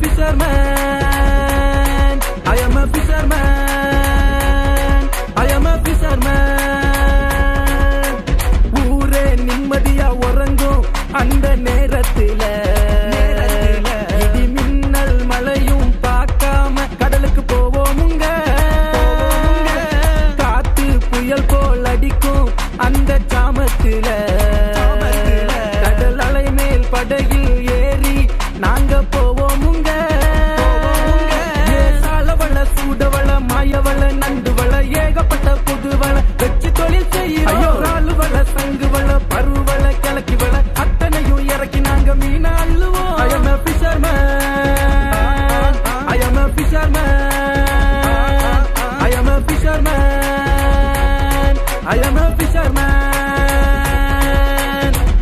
fisherman. I am a fisherman. அந்த சாமத்துல. கடல் அலை மேல் படகில் ஏறி நாங்க போவோம் உங்க. சாலவள சூடவள மாயவள நண்டுவள ஏகப்பட்ட புதுவள வச்சு தொழில் செய்யோ ஆளுவள சங்குவள பருவள கிழக்கிவள அத்தனையும் இறக்கி நாங்க மீனா அள்ளுவோம். I am a fisherman I am fisherman I am a fisherman.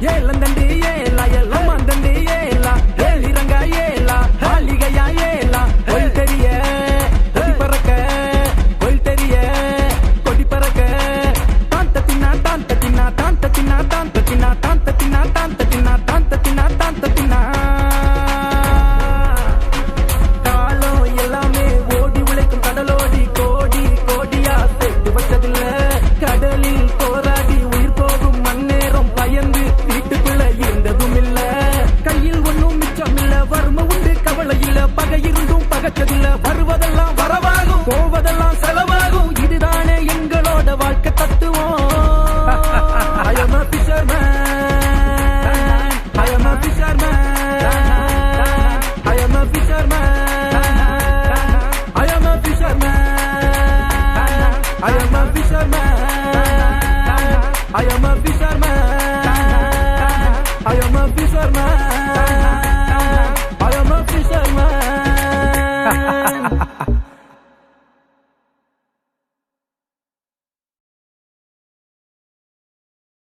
Yeah, London. I am a